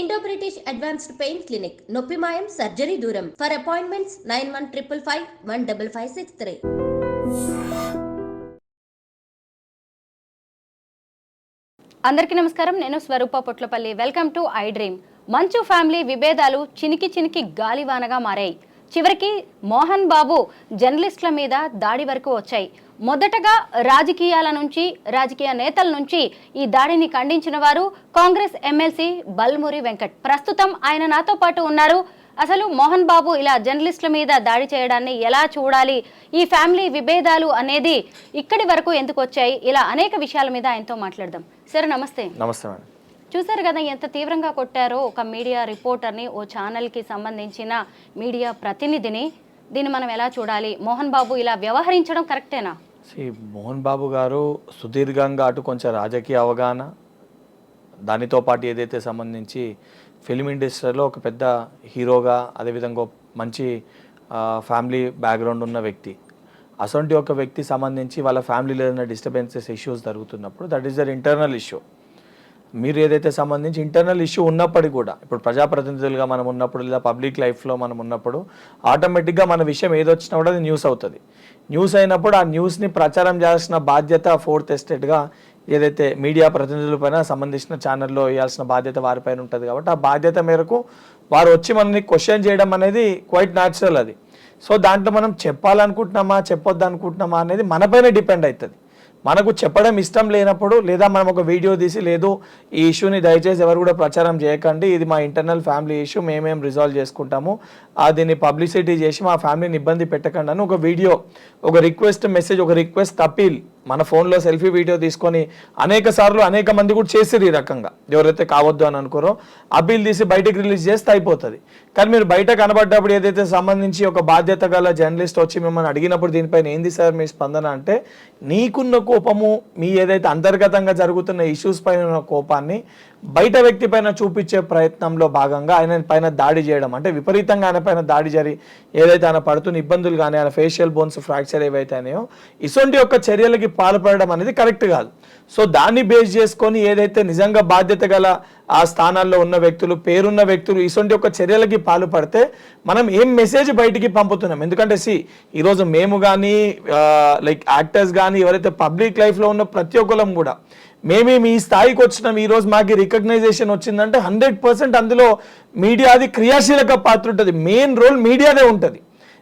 Indo British advanced pain clinic నొప్పి మాయం surgery దూరం for appointments nine one triple five one double five six three అందరికీ నమస్కారం. నేను Swaroopa Potlapalli. Welcome to I dream Manchu family విభేదాలు చినికి చినికి గాలివానగా మారాయి. చివరికి మోహన్ బాబు జర్నలిస్టుల మీద దాడి వరకు వచ్చాయి. మొదటగా రాజకీయాల నుంచి రాజకీయ నేతల నుంచి ఈ దాడిని ఖండించిన వారు కాంగ్రెస్ ఎమ్మెల్సీ బల్మురి వెంకట్. ప్రస్తుతం ఆయన నాతో పాటు ఉన్నారు. అసలు మోహన్ బాబు ఇలా జర్నలిస్టుల మీద దాడి చేయడాన్ని ఎలా చూడాలి? ఈ ఫ్యామిలీ విభేదాలు అనేది ఇక్కడి వరకు ఎందుకు వచ్చాయి? ఇలా అనేక విషయాల మీద ఆయనతో మాట్లాడదాం. సరే నమస్తే. నమస్తే మేడం. చూసారు కదా ఎంత తీవ్రంగా కొట్టారో ఒక మీడియా రిపోర్టర్ని ఓ ఛానల్కి సంబంధించిన మీడియా ప్రతినిధిని. దీన్ని మనం ఎలా చూడాలి? మోహన్ బాబు ఇలా వ్యవహరించడం కరెక్టేనా? మోహన్ బాబు గారు సుదీర్ఘంగా అటు కొంచెం రాజకీయ అవగాహన దానితో పాటు ఏదైతే సంబంధించి ఫిల్మ్ ఇండస్ట్రీలో ఒక పెద్ద హీరోగా అదేవిధంగా మంచి ఫ్యామిలీ బ్యాక్గ్రౌండ్ ఉన్న వ్యక్తి. అసొంటి ఒక వ్యక్తి సంబంధించి వాళ్ళ ఫ్యామిలీలో ఏదైనా డిస్టర్బెన్సెస్ ఇష్యూస్ జరుగుతున్నప్పుడు that is their internal issue. మీరు ఏదైతే సంబంధించి ఇంటర్నల్ ఇష్యూ ఉన్నప్పటికీ కూడా ఇప్పుడు ప్రజాప్రతినిధులుగా మనం ఉన్నప్పుడు లేదా పబ్లిక్ లైఫ్లో మనం ఉన్నప్పుడు ఆటోమేటిక్గా మన విషయం ఏదొచ్చినా కూడా అది న్యూస్ అవుతుంది. న్యూస్ అయినప్పుడు ఆ న్యూస్ని ప్రచారం చేయాల్సిన బాధ్యత ఫోర్త్ ఎస్టేట్గా ఏదైతే మీడియా ప్రతినిధులపైన సంబంధించిన ఛానల్లో వేయాల్సిన బాధ్యత వారిపైన ఉంటుంది కాబట్టి ఆ బాధ్యత మేరకు వారు వచ్చి మనల్ని క్వశ్చన్ చేయడం అనేది క్వైట్ న్యాచురల్ అది. సో దాంట్లో మనం చెప్పాలనుకుంటున్నామా చెప్పొద్దు అనుకుంటున్నామా అనేది మనపైన డిపెండ్ అవుతుంది మనకు చెప్పడం ఇష్టం లేనప్పుడు లేదా మనం ఒక వీడియో తీసి లేదు ఈ ఇష్యూని దయచేసి ఎవరు కూడా ప్రచారం చేయకండి. ఇది మా ఇంటర్నల్ ఫ్యామిలీ ఇష్యూ మేమేం రిజాల్వ్ చేసుకుంటాము. దీన్ని పబ్లిసిటీ చేసి మా ఫ్యామిలీని ఇబ్బంది పెట్టకండి అని ఒక వీడియో ఒక రిక్వెస్ట్ మెసేజ్ ఒక రిక్వెస్ట్ అపీల్ మన ఫోన్లో సెల్ఫీ వీడియో తీసుకొని అనేక సార్లు అనేక మంది కూడా చేసిరు ఈ రకంగా. ఎవరైతే కావద్దు అని అనుకోరో అప్పీల్ తీసి బయటకు రిలీజ్ చేస్తే అయిపోతుంది. కానీ మీరు బయట కనబడ్డప్పుడు ఏదైతే సంబంధించి ఒక బాధ్యత గల జర్నలిస్ట్ వచ్చి మిమ్మల్ని అడిగినప్పుడు దీనిపైన ఏంది సార్ మీ స్పందన అంటే నీకున్న కోపము మీ ఏదైతే అంతర్గతంగా జరుగుతున్న ఇష్యూస్ పైన ఉన్న కోపాన్ని బయట వ్యక్తి పైన చూపించే ప్రయత్నంలో భాగంగా ఆయన పైన దాడి చేయడం అంటే విపరీతంగా ఆయన పైన దాడి జరి ఏదైతే ఆయన పడుతున్న ఇబ్బందులు కానీ ఆయన ఫేషియల్ బోన్స్ ఫ్రాక్చర్ ఏవైతే అయినాయో ఇసొంటి యొక్క చర్యలకి పాల్పడడం అనేది కరెక్ట్ కాదు. సో దాన్ని బేస్ చేసుకొని ఏదైతే నిజంగా బాధ్యత గల ఆ స్థానాల్లో ఉన్న వ్యక్తులు పేరున్న వ్యక్తులు ఇటువంటి ఒక చర్యలకి పాల్పడితే మనం ఏం మెసేజ్ బయటికి పంపుతున్నాం? ఎందుకంటే సి ఈరోజు మేము కానీ లైక్ యాక్టర్స్ కానీ ఎవరైతే పబ్లిక్ లైఫ్లో ఉన్న ప్రతి ఒక్కరం కూడా మేమే మీ స్థాయికి వచ్చినాం ఈరోజు మాకు రికగ్నైజేషన్ వచ్చిందంటే హండ్రెడ్ పర్సెంట్ అందులో మీడియాది క్రియాశీలక పాత్ర ఉంటుంది. మెయిన్ రోల్ మీడియాదే ఉంటుంది.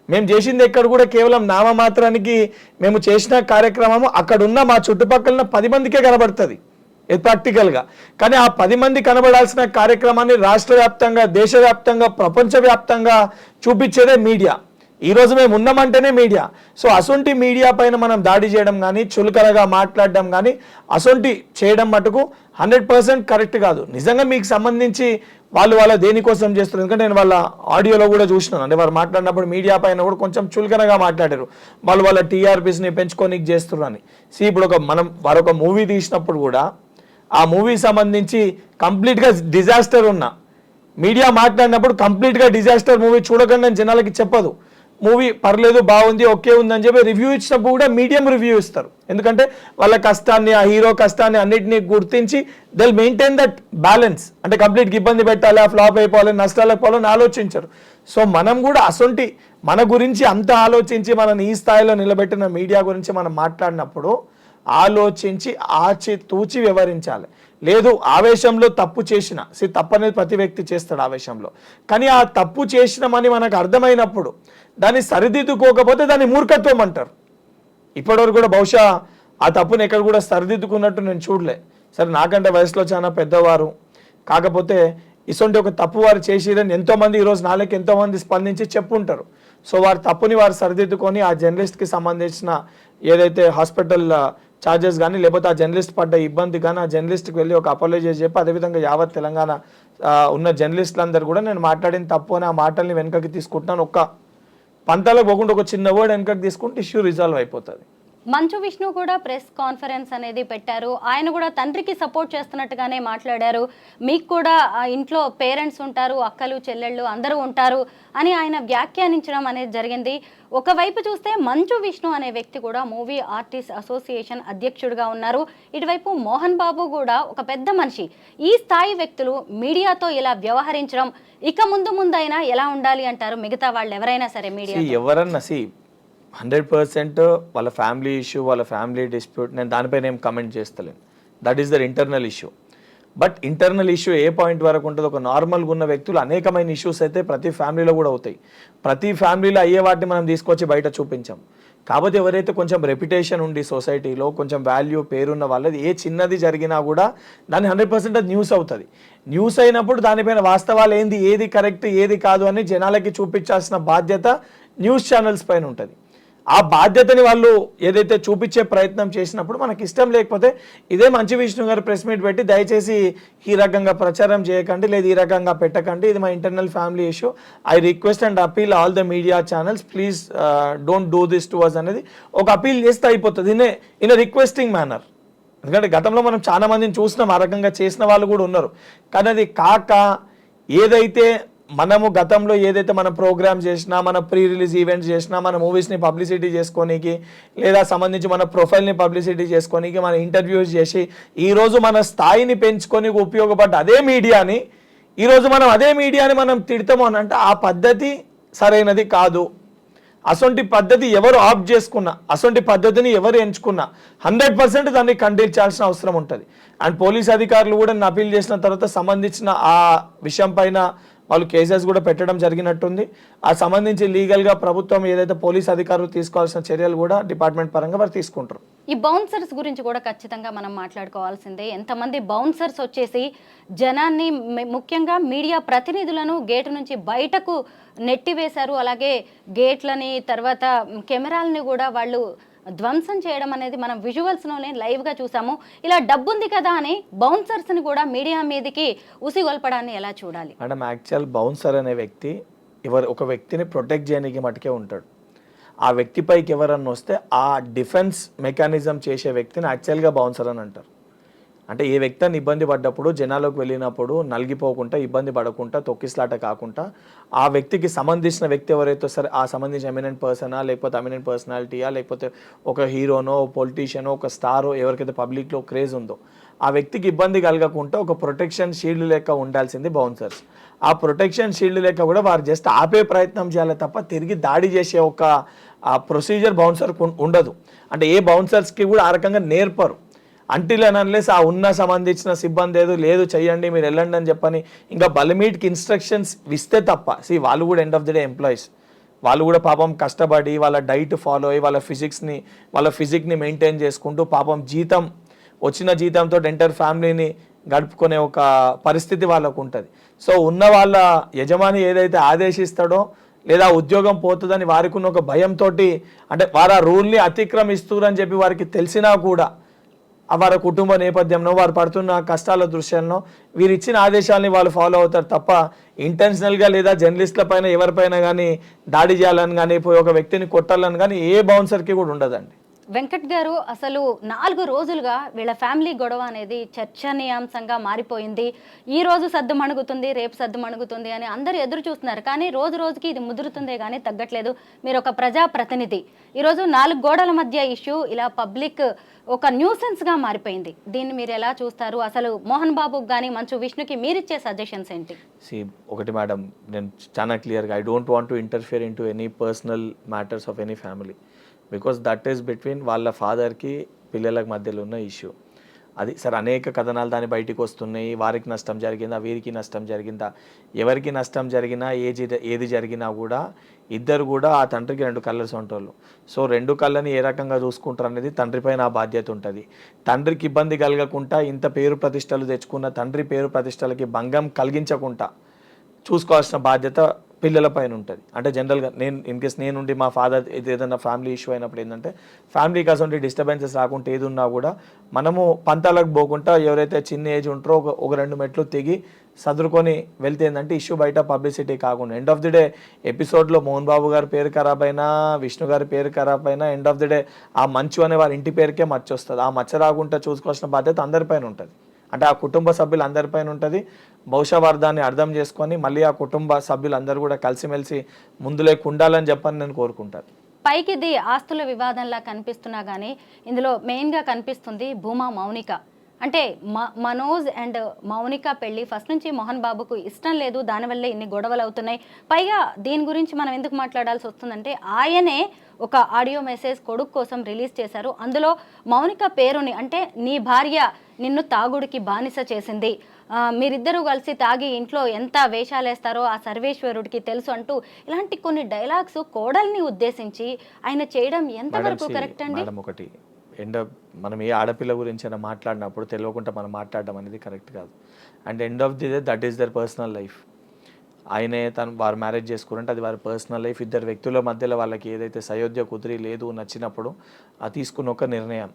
మేము చేసింది ఎక్కడ కూడా కేవలం నామమాత్రానికి మేము చేసిన కార్యక్రమము అక్కడున్న మా చుట్టుపక్కల పది మందికే కనబడుతుంది. ఇది ప్రాక్టికల్గా కానీ ఆ పది మంది కనబడాల్సిన కార్యక్రమాన్ని రాష్ట్ర వ్యాప్తంగా దేశవ్యాప్తంగా ప్రపంచవ్యాప్తంగా చూపించేదే మీడియా. ఈ రోజు మేము ఉన్నామంటేనే మీడియా. సో అసొంటి మీడియా పైన మనం దాడి చేయడం కానీ చులకనగా మాట్లాడడం కానీ అసొంటి చేయడం మటుకు హండ్రెడ్ పర్సెంట్ కరెక్ట్ కాదు. నిజంగా మీకు సంబంధించి వాళ్ళు వాళ్ళ దేనికోసం చేస్తారు ఎందుకంటే నేను వాళ్ళ ఆడియోలో కూడా చూసినాను. అంటే వారు మాట్లాడినప్పుడు మీడియా పైన కూడా కొంచెం చులకనగా మాట్లాడారు. వాళ్ళు వాళ్ళ టీఆర్పీస్ని పెంచుకోనికి చేస్తున్నారని. అని సి ఇప్పుడు ఒక మనం వారు ఒక మూవీ తీసినప్పుడు కూడా ఆ మూవీ సంబంధించి కంప్లీట్గా డిజాస్టర్ ఉన్న మీడియా మాట్లాడినప్పుడు కంప్లీట్గా డిజాస్టర్ మూవీ చూడకండి అని జనాలకి చెప్పదు. మూవీ పర్లేదు బాగుంది ఓకే ఉందని చెప్పి రివ్యూ ఇచ్చినప్పుడు కూడా మీడియం రివ్యూ ఇస్తారు. ఎందుకంటే వాళ్ళ కష్టాన్ని ఆ హీరో కష్టాన్ని అన్నిటినీ గుర్తించి దెల్ మెయింటైన్ దట్ బ్యాలెన్స్ అంటే కంప్లీట్గా ఇబ్బంది పెట్టాలి ఫ్లాప్ అయిపోవాలి నష్టాలకు పోవాలని ఆలోచించరు. సో మనం కూడా అసొంటి మన గురించి అంత ఆలోచించి మనం ఈ స్థాయిలో నిలబెట్టిన మీడియా గురించి మనం మాట్లాడినప్పుడు ఆలోచించి ఆచి తూచి వివరించాలి లేదు ఆవేశంలో తప్పు చేసిన. సి తప్పు అనేది ప్రతి వ్యక్తి చేస్తాడు ఆవేశంలో. కానీ ఆ తప్పు చేసినామని మనకు అర్థమైనప్పుడు దాన్ని సరిదిద్దుకోకపోతే దాన్ని మూర్ఖత్వం అంటారు. ఇప్పటివరకు కూడా బహుశా ఆ తప్పుని ఎక్కడ కూడా సరిదిద్దుకున్నట్టు నేను చూడలే. సరే నాకంటే వయసులో చాలా పెద్దవారు. కాకపోతే ఇసొంటి ఒక తప్పు వారు చేసేదని ఎంతోమంది ఈరోజు నాలుగు ఎంతోమంది స్పందించి చెప్పుంటారు. సో వారి తప్పుని వారు సరిదిద్దుకొని ఆ జర్నలిస్ట్కి సంబంధించిన ఏదైతే హాస్పిటల్ ఛార్జెస్ కానీ లేకపోతే ఆ జర్నలిస్ట్ పడ్డ ఇబ్బంది కానీ ఆ జర్నలిస్ట్కి వెళ్ళి ఒక అపాలజీ చెప్పి అదేవిధంగా యావత్ తెలంగాణ ఉన్న జర్నలిస్టులందరూ కూడా నేను మాట్లాడిన తప్పు అని ఆ మాటల్ని వెనకకి తీసుకుంటున్నాను. ఒక్క పంతాలకు పోకుండా ఒక చిన్న వర్డ్ వెనకకి తీసుకుంటే ఇష్యూ రిజాల్వ్ అయిపోతుంది. మంచు విష్ణు కూడా ప్రెస్ కాన్ఫరెన్స్ అనేది పెట్టారు. ఆయన కూడా తండ్రికి సపోర్ట్ చేస్తున్నట్టుగానే మాట్లాడారు. మీకు కూడా ఇంట్లో పేరెంట్స్ ఉంటారు అక్కలు చెల్లెళ్ళు అందరూ ఉంటారు అని ఆయన వ్యాఖ్యానించడం అనేది జరిగింది. ఒకవైపు చూస్తే మంచు విష్ణు అనే వ్యక్తి కూడా మూవీ ఆర్టిస్ట్ అసోసియేషన్ అధ్యక్షుడిగా ఉన్నారు. ఇటువైపు మోహన్ బాబు కూడా ఒక పెద్ద మనిషి. ఈ స్థాయి వ్యక్తులు మీడియాతో ఇలా వ్యవహరించడం ఇక ముందు ముందైనా ఎలా ఉండాలి అంటారు మిగతా వాళ్ళు ఎవరైనా సరే మీడియా ఎవరన్నా హండ్రెడ్ పర్సెంట్ వాళ్ళ ఫ్యామిలీ ఇష్యూ వాళ్ళ ఫ్యామిలీ డిస్ప్యూట్ నేను దానిపైన ఏం comment చేస్తలేను. That is their internal issue but internal issue A point వరకు ఉంటుంది ఒక నార్మల్గా ఉన్న వ్యక్తులు అనేకమైన ఇష్యూస్ అయితే ప్రతి ఫ్యామిలీలో కూడా అవుతాయి. ప్రతి ఫ్యామిలీలో అయ్యే వాటిని మనం తీసుకొచ్చి బయట చూపించాం. కాకపోతే ఎవరైతే కొంచెం రెప్యుటేషన్ ఉండి సొసైటీలో కొంచెం వాల్యూ పేరున్న వాళ్ళది ఏ చిన్నది జరిగినా కూడా దాని హండ్రెడ్ పర్సెంట్ అది న్యూస్ అవుతుంది. న్యూస్ అయినప్పుడు దానిపైన వాస్తవాలు ఏంది ఏది కరెక్ట్ ఏది కాదు అని జనాలకి చూపించాల్సిన బాధ్యత న్యూస్ ఛానల్స్ పైన ఉంటుంది. ఆ బాధ్యతని వాళ్ళు ఏదైతే చూపించే ప్రయత్నం చేసినప్పుడు మనకి ఇష్టం లేకపోతే ఇదే మంచి విష్ణు గారు ప్రెస్ మీట్ పెట్టి దయచేసి ఈ రకంగా ప్రచారం చేయకండి లేదు ఈ రకంగా పెట్టకండి. ఇది మా internal family issue. I request and appeal all the media channels please don't do this to us అనేది ఒక అపీల్ చేస్తే అయిపోతుంది ఇన్ ఇన్ రిక్వెస్టింగ్ మేనర్ ఎందుకంటే గతంలో మనం చాలా మందిని చూసినాం ఆ రకంగా చేసిన వాళ్ళు కూడా ఉన్నారు. కానీ అది కాక ఏదైతే మనము గతంలో ఏదైతే మనం ప్రోగ్రామ్ చేసినా మన ప్రీ రిలీజ్ ఈవెంట్స్ చేసినా మన మూవీస్ని పబ్లిసిటీ చేసుకోనీకి లేదా సంబంధించి మన ప్రొఫైల్ని పబ్లిసిటీ చేసుకోనీకి మన ఇంటర్వ్యూస్ చేసి ఈరోజు మన స్థాయిని పెంచుకొని ఉపయోగపడ్డ అదే మీడియాని ఈరోజు మనం అదే మీడియాని మనం తిడతాము అని అంటే ఆ పద్ధతి సరైనది కాదు. అసొంటి పద్ధతి ఎవరు ఆప్ట్ చేసుకున్నా అసొంటి పద్ధతిని ఎవరు ఎంచుకున్నా హండ్రెడ్ పర్సెంట్ దాన్ని ఖండించాల్సిన అవసరం ఉంటుంది. అండ్ పోలీస్ అధికారులు కూడా అపీల్ చేసిన తర్వాత సంబంధించిన ఆ విషయం పైన వాళ్ళు కేసెస్ కూడా పెట్టడం జరిగినట్టుంది. ఆ సంబంధించి లీగల్గా ప్రభుత్వం ఏదైతే పోలీస్ అధికారులు తీసుకోవాల్సిన చర్యలు కూడా డిపార్ట్మెంట్ పరంగా వారు తీసుకుంటారు. ఈ బౌన్సర్స్ గురించి కూడా ఖచ్చితంగా మనం మాట్లాడుకోవాల్సిందే. ఎంతమంది బౌన్సర్స్ వచ్చేసి జనాన్ని ముఖ్యంగా మీడియా ప్రతినిధులను గేటు నుంచి బయటకు నెట్టివేశారు. అలాగే గేట్లని తర్వాత కెమెరాలని కూడా వాళ్ళు ధ్వంసం చేయడం అనేది మనం విజువల్స్లోనే లైవ్గా చూసాము. ఇలా డబ్బుంది కదా అని బౌన్సర్స్ని కూడా మీడియా మీదకి ఉసిగొల్పడాన్ని ఎలా చూడాలి? మేడం యాక్చువల్ బౌన్సర్ అనే వ్యక్తి ఎవరు ఒక వ్యక్తిని ప్రొటెక్ట్ చేయడానికి మటుకే ఉంటాడు. ఆ వ్యక్తిపైకి ఎవరన్నా వస్తే ఆ డిఫెన్స్ మెకానిజం చేసే వ్యక్తిని యాక్చువల్గా బౌన్సర్ అని అంటారు. అంటే ఏ వ్యక్తిని ఇబ్బంది పడ్డప్పుడు జనాలకు వెళ్ళినప్పుడు నలిగిపోకుండా ఇబ్బంది పడకుండా తొక్కిస్లాట కాకుండా ఆ వ్యక్తికి సంబంధించిన వ్యక్తి ఎవరైతే సరే ఆ సంబంధించిన ఎమినెంట్ పర్సనా లేకపోతే ఎమినెంట్ పర్సనాలిటీయా లేకపోతే ఒక హీరోనో పొలిటీషియనో ఒక స్టారో ఎవరికైతే పబ్లిక్లో క్రేజ్ ఉందో ఆ వ్యక్తికి ఇబ్బంది కలగకుండా ఒక ప్రొటెక్షన్ షీల్డ్ లెక్క ఉండాల్సింది బౌన్సర్స్ ఆ ప్రొటెక్షన్ షీల్డ్ లెక్క కూడా వారు జస్ట్ ఆపే ప్రయత్నం చేయాలి తప్ప తిరిగి దాడి చేసే ఒక ఆ ప్రొసీజర్ బౌన్సర్ ఉండదు. అంటే ఏ బౌన్సర్స్కి కూడా ఆ రకంగా నేర్పరు. అంటిల్ అని అనలేసి ఆ ఉన్న సంబంధించిన సిబ్బంది ఏదో లేదు చెయ్యండి మీరు వెళ్ళండి అని చెప్పని ఇంకా బలమీట్కి ఇన్స్ట్రక్షన్స్ ఇస్తే తప్ప సి వాళ్ళు కూడా end of the day employees వాళ్ళు కూడా పాపం కష్టపడి వాళ్ళ డైట్ ఫాలో అయ్యి వాళ్ళ ఫిజిక్స్ని వాళ్ళ ఫిజిక్ని మెయింటైన్ చేసుకుంటూ పాపం జీతం వచ్చిన జీతంతో ఎంటర్ ఫ్యామిలీని గడుపుకునే ఒక పరిస్థితి వాళ్ళకు ఉంటుంది. సో ఉన్న వాళ్ళ యజమాని ఏదైతే ఆదేశిస్తాడో లేదా ఉద్యోగం పోతుందని వారికి ఉన్న ఒక భయంతో అంటే వారు ఆ రూల్ని అతిక్రమిస్తురని చెప్పి వారికి తెలిసినా కూడా వారి కుటుంబ నేపథ్యంలో వారు పడుతున్న కష్టాల దృశ్యంలో వీరు ఇచ్చిన ఆదేశాలని వాళ్ళు ఫాలో అవుతారు తప్ప ఇంటెన్షనల్గా లేదా జర్నలిస్టుల పైన ఎవరిపైన కానీ దాడి చేయాలని కానీ పోయి ఒక వ్యక్తిని కొట్టాలని కానీ ఏ బౌన్సర్కి కూడా ఉండదండి. వెంకట్ గారు అసలు నాలుగు రోజులుగా వీళ్ళ ఫ్యామిలీ గొడవ అనేది చర్చనీయాంశంగా మారిపోయింది. ఈ రోజు సద్దు మణుగుతుంది రేపు సద్దు మణుగుతుంది అని అందరూ ఎదురు చూస్తున్నారు. కానీ రోజు రోజుకి ఇది ముదురుతుందే కానీ తగ్గట్లేదు. మీరు ఒక ప్రజా ప్రతినిధి ఈరోజు నాలుగు గోడల మధ్య ఇష్యూ ఇలా పబ్లిక్ ఒక న్యూసెన్స్గా మారిపోయింది. దీన్ని మీరు ఎలా చూస్తారు? అసలు మోహన్ బాబుకి కానీ మంచు విష్ణుకి మీరిచ్చే సజెషన్స్ ఏంటి? సి ఒకటి మేడం నేను చాలా క్లియర్గా I don't want to interfere in to any personal matters of any family because that is between వాళ్ళ ఫాదర్కి పిల్లలకు మధ్యలో ఉన్న ఇష్యూ అది సరే అనేక కథనాలు దాని బయటికి వస్తున్నాయి. వారికి నష్టం జరిగిందా? వీరికి నష్టం జరిగిందా? ఎవరికి నష్టం జరిగినా ఏది ఏది జరిగినా కూడా ఇద్దరు కూడా ఆ తండ్రికి రెండు కళ్ళలు సొంటోళ్ళు. సో రెండు కళ్ళని ఏ రకంగా చూసుకుంటారు అనేది తండ్రి ఆ బాధ్యత ఉంటుంది. తండ్రికి ఇబ్బంది కలగకుండా ఇంత పేరు ప్రతిష్టలు తెచ్చుకున్న తండ్రి పేరు ప్రతిష్టలకి భంగం కలిగించకుండా చూసుకోవాల్సిన బాధ్యత పిల్లల పైన ఉంటుంది. అంటే జనరల్గా నేను ఇన్ కేస్ నేనుండి మా ఫాదర్ ఏదైనా ఫ్యామిలీ ఇష్యూ అయినప్పుడు ఏంటంటే ఫ్యామిలీకి అసలు డిస్టర్బెన్సెస్ రాకుండా ఏది ఉన్నా కూడా మనము పంతాలకు పోకుండా ఎవరైతే చిన్న ఏజ్ ఉంటారో ఒక ఒక రెండు మెట్లు తెగి సదురుకొని వెళ్తే ఏంటంటే ఇష్యూ బయట పబ్లిసిటీ కాకుండా ఎండ్ ఆఫ్ ది డే ఎపిసోడ్లో మోహన్ బాబు గారి పేరు ఖరాబ్ అయినా విష్ణు గారి పేరు ఖరాబ్ అయినా ఎండ్ ఆఫ్ ది డే ఆ మంచు అనే వారి ఇంటి పేరుకే మచ్చ వస్తుంది ఆ మచ్చ రాకుండా చూసుకోవాల్సిన బాధ్యత అందరిపైన ఉంటుంది. అంటే ఆ కుటుంబ సభ్యులు అందరిపైన ఉంటుంది. బహుశా వారు దాన్ని అర్థం చేసుకొని మళ్ళీ ఆ కుటుంబ సభ్యులు అందరూ కూడా కలిసిమెలిసి ముందులోకి ఉండాలని చెప్పని నేను కోరుకుంటాను. పైకి ఇది ఆస్తుల వివాదంలా కనిపిస్తున్నా కానీ ఇందులో మెయిన్గా కనిపిస్తుంది భూమా మౌనిక. అంటే మ మనోజ్ అండ్ మౌనిక పెళ్ళి ఫస్ట్ నుంచి మోహన్ బాబుకు ఇష్టం లేదు. దానివల్లే ఇన్ని గొడవలు అవుతున్నాయి పైగా దీని గురించి మనం ఎందుకు మాట్లాడాల్సి వస్తుందంటే ఆయనే ఒక ఆడియో మెసేజ్ కొడుకు కోసం రిలీజ్ చేశారు. అందులో మౌనిక పేరుని అంటే నీ భార్య నిన్ను తాగుడికి బానిస చేసింది. మీరిద్దరూ కలిసి తాగి ఇంట్లో ఎంత వేషాలేస్తారో ఆ సర్వేశ్వరుడికి తెలుసు అంటూ ఇలాంటి కొన్ని డైలాగ్స్ కోడల్ని ఉద్దేశించి ఆయన చేయడం ఎంతవరకు కరెక్ట్ అండి? ఒకటి ఎండ్ మనం ఏ ఆడపిల్ల గురించి అయినా మాట్లాడినప్పుడు తెలియకుండా మనం మాట్లాడడం అనేది కరెక్ట్ కాదు. And end of the day that is their personal life. ఆయనే తను వారు మ్యారేజ్ చేసుకుంటే అది వారి పర్సనల్ లైఫ్. ఇద్దరు వ్యక్తుల మధ్యలో వాళ్ళకి ఏదైతే సయోధ్య కుదిరి లేదు నచ్చినప్పుడు ఆ తీసుకున్న ఒక నిర్ణయం.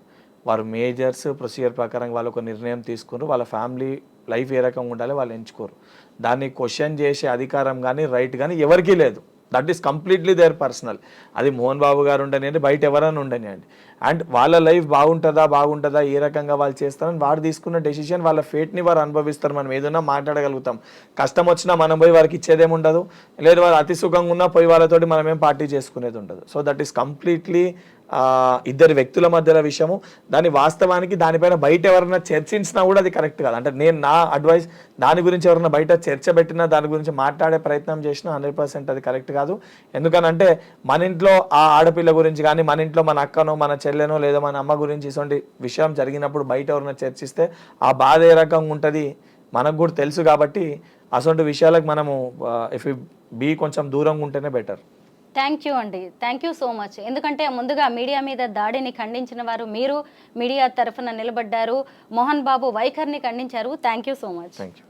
వారు మేజర్స్ ప్రొసీజర్ ప్రకారం వాళ్ళు ఒక నిర్ణయం తీసుకున్నారు. వాళ్ళ ఫ్యామిలీ లైఫ్ ఏ రకంగా ఉండాలి వాళ్ళు ఎంచుకోరు. దాన్ని క్వశ్చన్ చేసే అధికారం కానీ రైట్ కానీ ఎవరికీ లేదు. That is completely their personal అది మోహన్ బాబు గారు ఉండనివ్వండి బయట ఎవరైనా ఉండనివ్వండి అండ్. వాళ్ళ లైఫ్ బాగుంటుందా బాగుంటుందా ఏ రకంగా వాళ్ళు చేస్తారని వారు తీసుకున్న డెసిషన్ వాళ్ళ ఫేట్ని వారు అనుభవిస్తారు. మనం ఏదైనా మాట్లాడగలుగుతాం. కష్టం వచ్చినా మనం పోయి వారికి ఇచ్చేదేం ఉండదు. లేదు వారు అతి సుఖంగా ఉన్నా పోయి వాళ్ళతోటి మనం ఏం పార్టీ చేసుకునేది ఉండదు. సో దట్ ఈస్ కంప్లీట్లీ ఇద్దరు వ్యక్తుల మధ్యలో విషయము. దాని వాస్తవానికి దానిపైన బయట ఎవరైనా చర్చించినా కూడా అది కరెక్ట్ కాదు. అంటే నేను నా అడ్వైస్ దాని గురించి ఎవరైనా బయట చర్చ పెట్టినా దాని గురించి మాట్లాడే ప్రయత్నం చేసినా హండ్రెడ్ పర్సెంట్ అది కరెక్ట్ కాదు. ఎందుకనంటే మన ఇంట్లో ఆ ఆడపిల్ల గురించి కానీ మన ఇంట్లో మన అక్కనో మన చెల్లెనో లేదా మన అమ్మ గురించి ఇటువంటి విషయం జరిగినప్పుడు బయట ఎవరైనా చర్చిస్తే ఆ బాధ ఏ రకంగా ఉంటుంది మనకు కూడా తెలుసు కాబట్టి అటువంటి విషయాలకు మనము ఇఫ్ బీ కొంచెం దూరంగా ఉంటేనే బెటర్ థ్యాంక్ యూ అండి థ్యాంక్ యూ సో మచ్ ఎందుకంటే ముందుగా మీడియా మీద దాడిని ఖండించిన వారు మీరు మీడియా తరఫున నిలబడ్డారు. మోహన్ బాబు వైఖరిని ఖండించారు. Thank you so much thank you